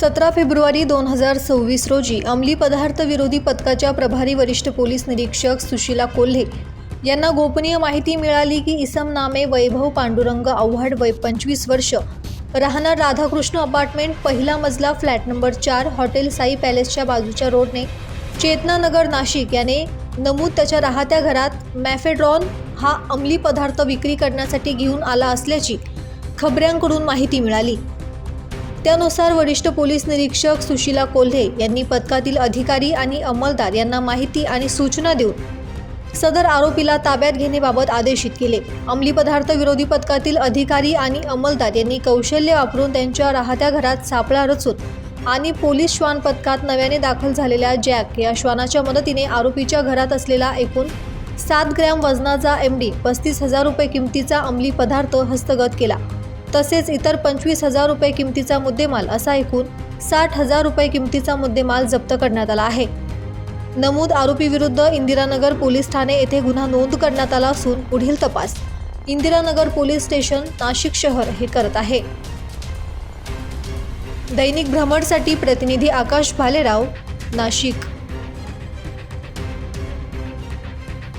सतरा फेब्रुवारी दोन हजार सव्वीस रोजी अंमली पदार्थ विरोधी पथकाच्या प्रभारी वरिष्ठ पोलीस निरीक्षक सुशीला कोल्हे यांना गोपनीय माहिती मिळाली की इसम नामे वैभव पांडुरंग आव्हाड वय पंचवीस वर्ष राहणार राधाकृष्ण अपार्टमेंट पहिला मजला फ्लॅट नंबर चार हॉटेल साई पॅलेसच्या बाजूच्या रोडने चेतनानगर नाशिक याने नमूद त्याच्या राहत्या घरात मॅफेड्रॉन हा अंमली पदार्थ विक्री करण्यासाठी घेऊन आला असल्याची खबऱ्यांकडून माहिती मिळाली. त्यानुसार वरिष्ठ पोलीस निरीक्षक सुशीला कोल्हे यांनी पथकातील अधिकारी आणि अंमलदार यांना माहिती आणि सूचना देऊन सदर आरोपीला ताब्यात घेण्याबाबत आदेशित केले. अंमली पदार्थ विरोधी पथकातील अधिकारी आणि अंमलदार यांनी कौशल्य वापरून त्यांच्या राहत्या घरात सापळा रचून आणि पोलीस श्वान पथकात नव्याने दाखल झालेल्या जॅक या श्वानाच्या मदतीने आरोपीच्या घरात असलेला एकूण सात ग्रॅम वजनाचा एम डी पस्तीस हजार रुपये किमतीचा अंमली पदार्थ हस्तगत केला. तसेच इतर पंचवीस हजार रुपये किमतीचा मुद्देमाल असा एकूण साठ हजार रुपये किमतीचा मुद्देमाल जप्त करण्यात आला आहे. नमूद आरोपीविरुद्ध इंदिरानगर पोलीस ठाणे येथे गुन्हा नोंद करण्यात आला असून पुढील तपास इंदिरानगर पोलीस स्टेशन नाशिक शहर हे करत आहे. दैनिक भ्रमणसाठी प्रतिनिधी आकाश भालेराव नाशिक.